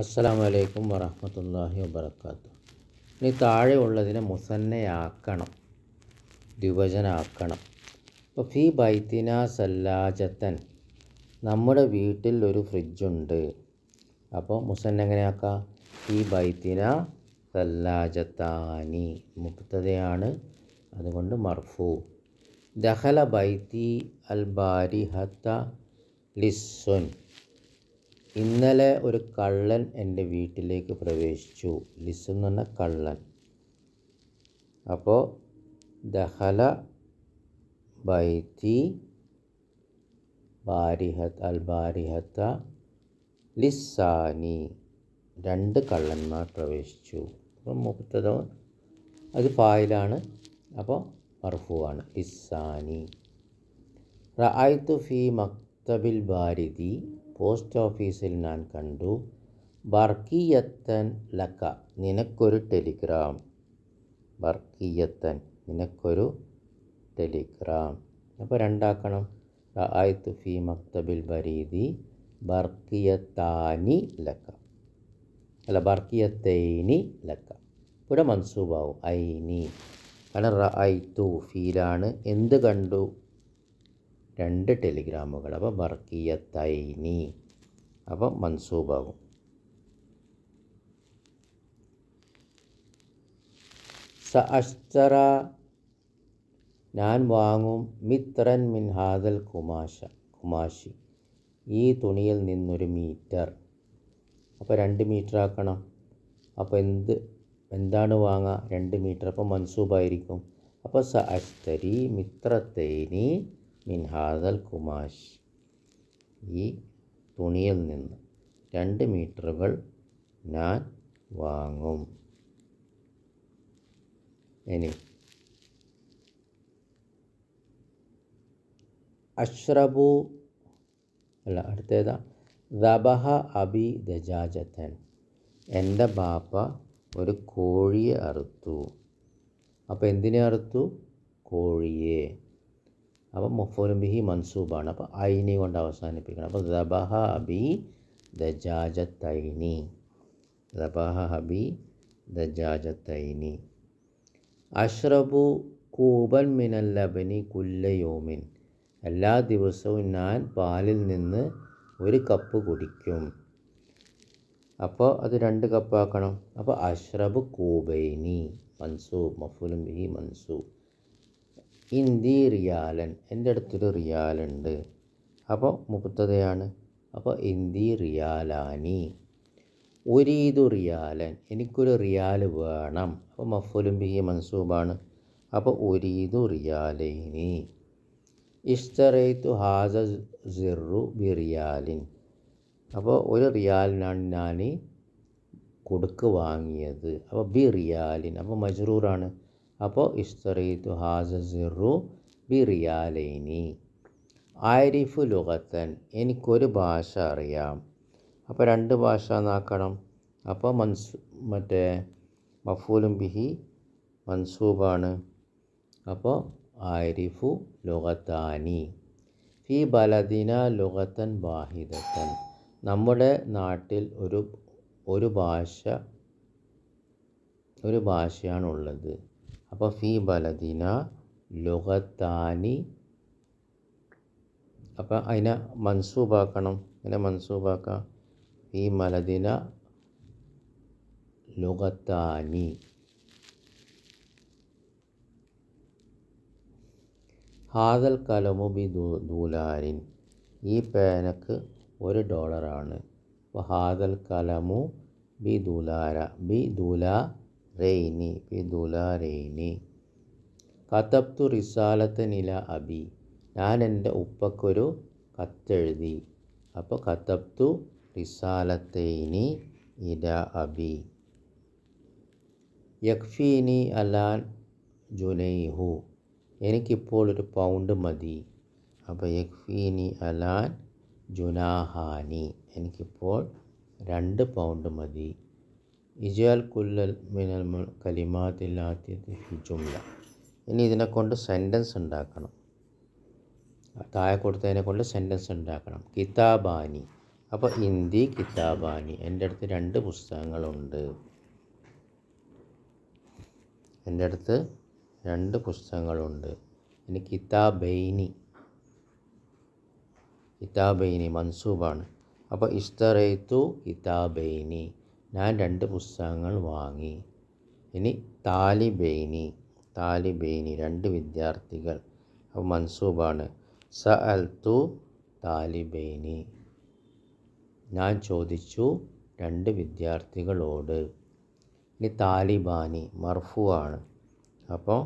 അസ്സലാമു അലൈക്കും വറഹ്മത്തുള്ളാഹി വബർക്കാത്തു ഇനി താഴെ ഉള്ളതിനെ മുസന്നയാക്കണം ദ്വിവചനാക്കണം ഇപ്പോൾ ഫി ബൈത്തിന സല്ലാജത്തൻ നമ്മുടെ വീട്ടിൽ ഒരു ഫ്രിഡ്ജുണ്ട്. അപ്പോൾ മുസന്ന എങ്ങനെയാക്കാം? ഫി ബൈത്തിന സല്ലാജത്താനി മുക്തതയാണ് അതുകൊണ്ട് മർഫു. ദഹല ബൈത്തി അൽ ബാരിഹത്ത ലിസ്സുൻ. ഇന്നലെ ഒരു കള്ളൻ എന്റെ വീട്ടിലേക്ക് പ്രവേശിച്ചു. ലിസു എന്ന് പറഞ്ഞ കള്ളൻ. അപ്പോൾ ദഹല ബൈത്തി ബാരിഹത്ത് അൽ ബാരിഹത്ത ലിസാനി രണ്ട് കള്ളന്മാർ പ്രവേശിച്ചു. അപ്പം മുപ്പത്തതോ അത് ഫായിലാണ്. അപ്പോൾ മർഫുവാണ്. ലിസാനി റഅയ്തു ഫി മക്തബിൽ ബാരിദി. പോസ്റ്റ് ഓഫീസിൽ ഞാൻ കണ്ടു ബർക്കിയത്തൻ ലക്ക നിനക്കൊരു ടെലിഗ്രാം. ബർക്കിയത്തൻ നിനക്കൊരു ടെലിഗ്രാം. അപ്പോൾ രണ്ടാക്കണം. റഅയ്തു ഫി മക്തബിൽ ബരീദി ബർക്കിയത്താനി ലക്ക. അല്ല ബർക്കിയത്തൈനി ലക്ക. ഇവിടെ മൻസൂബാവും ഐനി. കാരണം റഅയ്തു ഫീലാണ്. എന്ത് കണ്ടു? രണ്ട് ടെലിഗ്രാമുകൾ. അപ്പോൾ തൈനി. അപ്പോൾ മൻസൂബാകും സ അഷ്തറ ഞാൻ വാങ്ങും മിത്രൻ മിൻ ഹാദൽ കുമാശ കുമാശി. ഈ തുണിയിൽ നിന്നൊരു മീറ്റർ. അപ്പോൾ രണ്ട് മീറ്റർ ആക്കണം അപ്പോൾ എന്ത് എന്താണ് വാങ്ങുക രണ്ട് മീറ്റർ. അപ്പോൾ മൻസൂബായിരിക്കും. അപ്പോൾ സ അഷ്തരി മിത്രത്തേനി മിൻ ഹാദൽ കുമാഷ് ഈ തുണിയിൽ നിന്ന് രണ്ട് മീറ്ററുകൾ ഞാൻ വാങ്ങും. ഇനി അഷ്റബു അല്ല അടുത്തേതാ. ദബഹ അബി ദജാജത്തൻ എന്റെ ബാപ്പ ഒരു കോഴിയെ അറുത്തു. അപ്പോൾ എന്തിനെ അറുത്തു? കോഴിയെ. അപ്പോൾ മുഫോലും ബിഹി മൻസൂബാണ്. അപ്പോൾ ഐനി കൊണ്ട് അവസാനിപ്പിക്കണം. അപ്പോൾ ദബഹ അബി ദജാജത്തൈനി. ദബഹ ബി ദജാജത്തൈനി. അഷ്റബു കൂബൻ മിനൽ ലബനി കുല്ലയോമിൻ എല്ലാ ദിവസവും ഞാൻ പാലിൽ നിന്ന് ഒരു കപ്പ് കുടിക്കും. അപ്പോൾ അത് രണ്ട് കപ്പാക്കണം. അപ്പോൾ അഷ്റബ് കൂബൈനി. മൻസൂബ് മഫുലും ബിഹി മൻസൂബ്. ഇന്ദി റിയാലൻ. എന്റെ അടുത്തൊരു റിയാലുണ്ട്. അപ്പോൾ മുപ്പത്തതയാണ് അപ്പോൾ ഇന്ദി റിയാലാനി. ഒരീതു റിയാലൻ. എനിക്കൊരു റിയാൽ വേണം. അപ്പോൾ മഫൂലും ബിഹി മൻസൂബാണ്. അപ്പോൾ ഒരീതു റിയാലൈനി. ഇഷ്ടറേത്തു ഹാസ സിറു ബി റിയാലിൻ അപ്പോൾ ഒരു റിയാലിനാണ് ഞാൻ കൊടുക്ക് വാങ്ങിയത്. അപ്പോൾ ബി റിയാലിൻ അപ്പോൾ മജ്റൂറാണ്. അപ്പോൾ ഇസ്തറീത്തു ഹാസ സിറു ബി റിയാലൈനി ആരിഫു ലുഗത്തൻ എനിക്കൊരു ഭാഷ അറിയാം. അപ്പോൾ രണ്ട് ഭാഷ എന്നാക്കണം? അപ്പോൾ മൻസു മറ്റേ മഫൂലും ബിഹി മൻസൂബാണ്. അപ്പോൾ ആരിഫു ലുഗത്താനി. ഫി ബലദിന ലുഗത്തൻ വാഹിദത്തൻ നമ്മുടെ നാട്ടിൽ ഒരു ഒരു ഭാഷ ഒരു ഭാഷയാണുള്ളത്. അപ്പോൾ ഫി ബലദിന ലുഗത്താനി. അപ്പോൾ അതിനെ മൻസൂബാക്കണം. അതിനെ മൻസൂബാക്കാം? ഫി മലദിന ലുഗത്താനി. ഹാദൽ കലമു ബി ദൂലാരിൻ ഈ പേനക്ക് ഒരു ഡോളറാണ്. അപ്പോൾ ഹാദൽ കലമു ബി ദൂലാര ബി ദുല റെയ്നി ബി ദുല റെയ്നി റിസാലത്ത് നില അബി. ഞാൻ എന്റെ ഉപ്പക്കൊരു കത്തെഴുതി. അപ്പോൾ കതബ്തു റിസാലത്തൈനി ഇല അബി. യക്ഫീനി അലാൻ ജുനൈഹു. എനിക്കിപ്പോൾ ഒരു പൗണ്ട് മതി. അപ്പോൾ യക്ഫീനി അലാൻ ജുനാഹാനി. എനിക്കിപ്പോൾ രണ്ട് പൗണ്ട് മതി. ഇജാൽ കുല്ലൽ മിനൽ ആദ്യത്തെ ജുംല. ഇനി ഇതിനെ കൊണ്ട് സെന്റൻസ് ഉണ്ടാക്കണം. താഴെ കൊടുത്തതിനെ കൊണ്ട് സെന്റൻസ് ഉണ്ടാക്കണം. കിതാബാനി. അപ്പോൾ ഹിന്ദി കിതാബാനി. എന്റെ അടുത്ത് രണ്ട് പുസ്തകങ്ങളുണ്ട്. എന്റെ അടുത്ത് രണ്ട് പുസ്തകങ്ങളുണ്ട്. ഇനി കിതാബൈനി. കിതാബൈനി മൻസൂബാണ്. അപ്പോൾ ഇസ്തറേത്തു കിതാബൈനി. ഞാൻ രണ്ട് പുസ്തകങ്ങൾ വാങ്ങി. ഇനി താലിബെയ്നി താലിബെയ്നി രണ്ട് വിദ്യാർത്ഥികൾ. അപ്പോൾ മൻസൂബാണ്. സ അൽ തു താലിബെയ്നി ഞാൻ ചോദിച്ചു രണ്ട് വിദ്യാർത്ഥികളോട്. ഇനി താലിബാനി മർഫു ആണ് അപ്പോൾ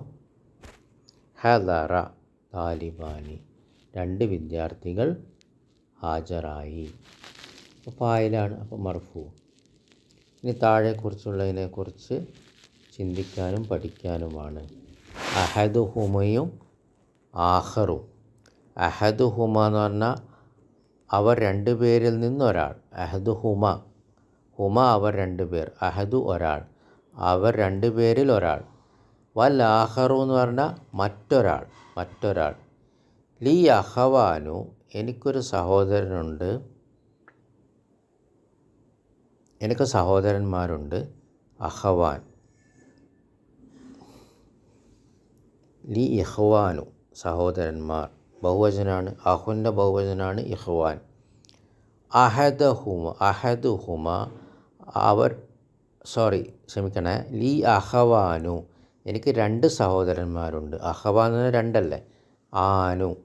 ഹദറ താലിബാനി. രണ്ട് വിദ്യാർത്ഥികൾ ഹാജരായി. അപ്പോൾ ആയിലാണ് അപ്പോൾ മർഫു. ഇനി താഴെക്കുറിച്ചുള്ളതിനെക്കുറിച്ച് ചിന്തിക്കാനും പഠിക്കാനുമാണ്. അഹദു ഹുമയും ആഹറും. അഹദു ഹുമ എന്ന് പറഞ്ഞാൽ അവർ രണ്ടു പേരിൽ നിന്നൊരാൾ അഹദു ഹുമ ഹുമ അവർ രണ്ട് പേർ. അഹദു ഒരാൾ. അവർ രണ്ട് പേരിൽ ഒരാൾ. വൽ ആഹറു എന്ന് പറഞ്ഞാൽ മറ്റൊരാൾ. മറ്റൊരാൾ. ലീ അഹവാനു എനിക്കൊരു സഹോദരനുണ്ട്. എനിക്ക് സഹോദരന്മാരുണ്ട്. അഹവാൻ. ലി ഇഹ്വാനു. സഹോദരന്മാർ. ബഹുവചനാണ്. അഹുന്റെ ബഹുവചനാണ് ഇഹ്വാൻ. അഹദ ഹുമ അഹദ് ഹുമ അവർ സോറി ക്ഷമിക്കണേ. ലി അഹവാനു. എനിക്ക് രണ്ട് സഹോദരന്മാരുണ്ട്. പറഞ്ഞാൽ രണ്ടല്ലേ? ആനു.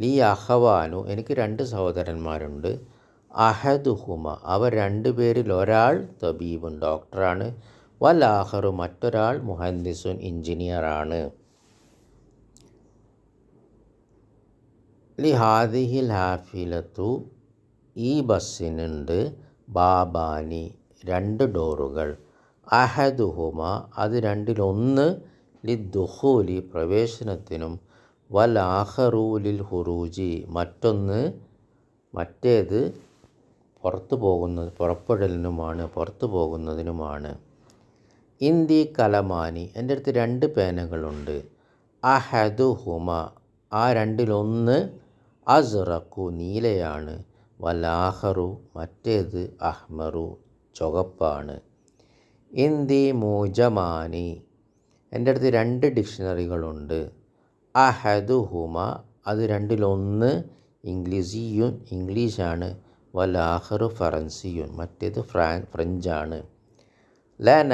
ലി അഹവാനു. എനിക്ക് രണ്ട് സഹോദരന്മാരുണ്ട്. അഹദുഹുമ. അവർ രണ്ടുപേരിൽ ഒരാൾ തബീബുൻ ഡോക്ടറാണ്. വൽ ആഹറു മറ്റൊരാൾ മുഹന്ദിസുൻ എഞ്ചിനീയറാണ്. ലി ഹാദിഹിൽ ഹാഫിലത്തു ഈ ബസ്സിനുണ്ട് ബാബാനി രണ്ട് ഡോറുകൾ. അഹദുഹുമ അത് രണ്ടിലൊന്ന് ലി ദുഹൂലി പ്രവേശനത്തിനും വൽ ആഹറൂലിൽ ഹുറൂജി മറ്റൊന്ന് മറ്റേത് പുറത്തു പോകുന്നത് പുറപ്പെടലിനുമാണ് പുറത്തു പോകുന്നതിനുമാണ്. ഇന്ദി കലമാനി. എന്റെ അടുത്ത് രണ്ട് പേനകളുണ്ട്. അഹദു ഹുമ ആ രണ്ടിലൊന്ന് അസ്റഖു നീലയാണ്. വലാഹറു മറ്റേത് അഹ്മറു ചുവപ്പാണ്. ഇന്ദി മൂജമാനി. എന്റെ അടുത്ത് രണ്ട് ഡിക്ഷണറികളുണ്ട്. അഹദു ഹുമ അത് രണ്ടിലൊന്ന് ഇംഗ്ലീഷിയും ഇംഗ്ലീഷാണ്. വലാഹറു ഫറൻസിയുൻ. മറ്റേത് ഫ്രാൻ ഫ്രഞ്ചാണ്. ലന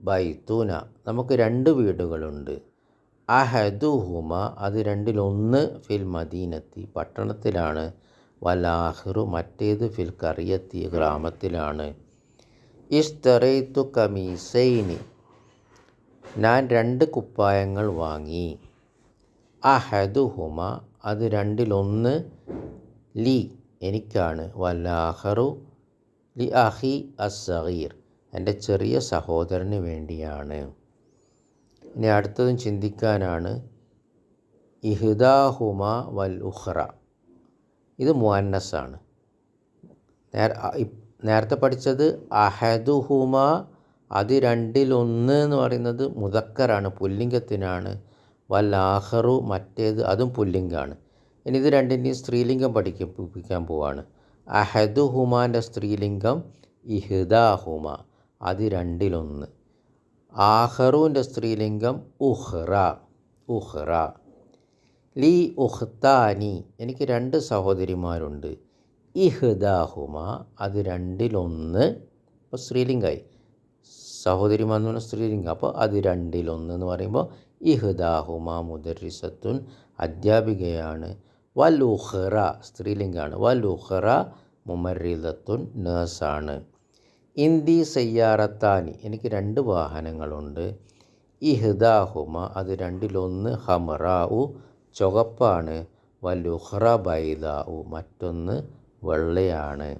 ബൈത്തൂന. നമുക്ക് രണ്ട് വീടുകളുണ്ട്. അഹദുഹുമ അത് രണ്ടിലൊന്ന് ഫിൽ മദീനത്തി പട്ടണത്തിലാണ്. വലാഹിറു മറ്റേത് ഫിൽ കറിയത്തി ഗ്രാമത്തിലാണ്. ഇസ്തറേത്തു കമീസൈനി. ഞാൻ രണ്ട് കുപ്പായങ്ങൾ വാങ്ങി. അഹദുഹുമ അത് രണ്ടിലൊന്ന് ലി. എനിക്കാണ്. വല്ലാഹറു ലി അഹി അസഗീർ എന്റെ ചെറിയ സഹോദരന് വേണ്ടിയാണ്. ഇനി അടുത്തതും ചിന്തിക്കാനാണ്. ഇഹ്ദാഹുമ വൽ ഉഹ്റ ഇത് മുഅന്നസാണ്. നേര നേരത്തെ പഠിച്ചത് അഹദുഹുമ അത് രണ്ടിലൊന്ന് എന്ന് പറയുന്നത് മുതക്കറാണ് പുല്ലിംഗത്തിനാണ്. വൽ മറ്റേത് അതും പുല്ലിംഗമാണ് ഇനി ഇത് രണ്ടിന്റെയും സ്ത്രീലിംഗം പഠിക്കാൻ പോവാണ്. അഹദുഹുമാന്റെ സ്ത്രീലിംഗം ഇഹ്ദാ ഹുമ അത് രണ്ടിലൊന്ന്. ആഹറുവിന്റെ സ്ത്രീലിംഗം ഉഹ്റ ഉഹ്റ. ലീ ഉഹ്താനി എനിക്ക് രണ്ട് സഹോദരിമാരുണ്ട്. ഇഹ്ദാഹുമ അത് രണ്ടിലൊന്ന്. ഇപ്പോൾ സ്ത്രീലിംഗമായി സഹോദരിമാർ എന്ന് പറഞ്ഞാൽ സ്ത്രീലിംഗം. അപ്പോൾ അത് രണ്ടിലൊന്ന് എന്ന് പറയുമ്പോൾ ഇഹ്ദാഹുമ മുദരിസത്തുൻ അധ്യാപികയാണ്. വൽ ഉഹ്റ സ്ത്രീലിംഗമാണ് വൽ ഉഹ്റ നേഴ്സാണ്. ഇന്ദി സയ്യാറത്താനി. എനിക്ക് രണ്ട് വാഹനങ്ങളുണ്ട്. ഇഹ്ദാഹുമ അത് രണ്ടിലൊന്ന് ഹമറാവു ചുവപ്പാണ്. വലുഹ്റ ബൈദാവു മറ്റൊന്ന് വെള്ളയാണ്.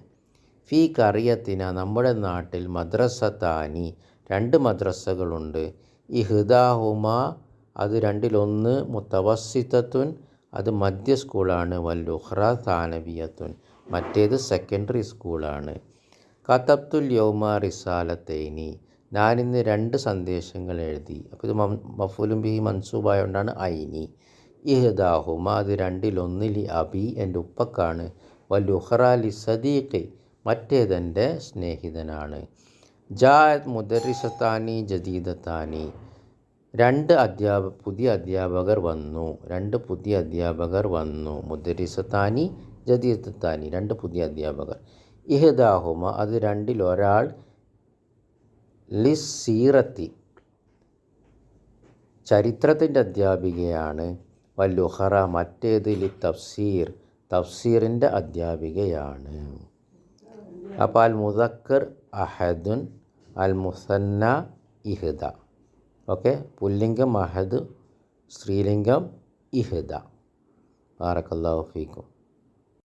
ഫീ കറിയത്തിന നമ്മുടെ നാട്ടിൽ മദ്രസത്താനി രണ്ട് മദ്രസകളുണ്ട്. ഇഹ്ദാഹുമ അത് രണ്ടിലൊന്ന് മുത്തവസിത്തത്തുൻ അത് മധ്യ സ്കൂളാണ്. വല്ലുഹ്റ താനവിയത്തുൻ മറ്റേത് സെക്കൻഡറി സ്കൂളാണ്. കതബ്തുൽ യൗമ റിസാലത്തേനി ഞാനിന്ന് രണ്ട് സന്ദേശങ്ങൾ എഴുതി. അപ്പോൾ ഇത് മഫൂലും ബി മൻസൂബായോണ്ടാണ് ഐനി. ഇഹ്ദാഹുമ അത് രണ്ടിലൊന്നിൽ അബി എന്റെ ഉപ്പക്കാണ്. വലുഹറ ലി സദീഖി മറ്റേതെന്റെ സ്നേഹിതനാണ്. ജായത് മുദരിസത്താനി ജദീദത്താനി. രണ്ട് അധ്യാപ പുതിയ അധ്യാപകർ വന്നു. രണ്ട് പുതിയ അധ്യാപകർ വന്നു. മുദരിസത്താനി ജദീദത്താനി രണ്ട് പുതിയ അധ്യാപകർ. ഇഹദാഹുമ അത് രണ്ടിൽ ഒരാൾ ലിസ് സീറത്തി ചരിത്രത്തിന്റെ അധ്യാപികയാണ്. വല്ലുഹറ മറ്റേത് ലി തഫ്സീർ തഫ്സീറിന്റെ അധ്യാപികയാണ്. അപ്പോൾ അൽ മുദക്കർ അഹദുൻ അൽ മുസന്ന ഇഹ്ദ. ഓക്കെ. പുല്ലിംഗം അഹദ് സ്ത്രീലിംഗം ഇഹ്ദ. ബാറക്കല്ലാഹു ഫീക്കും.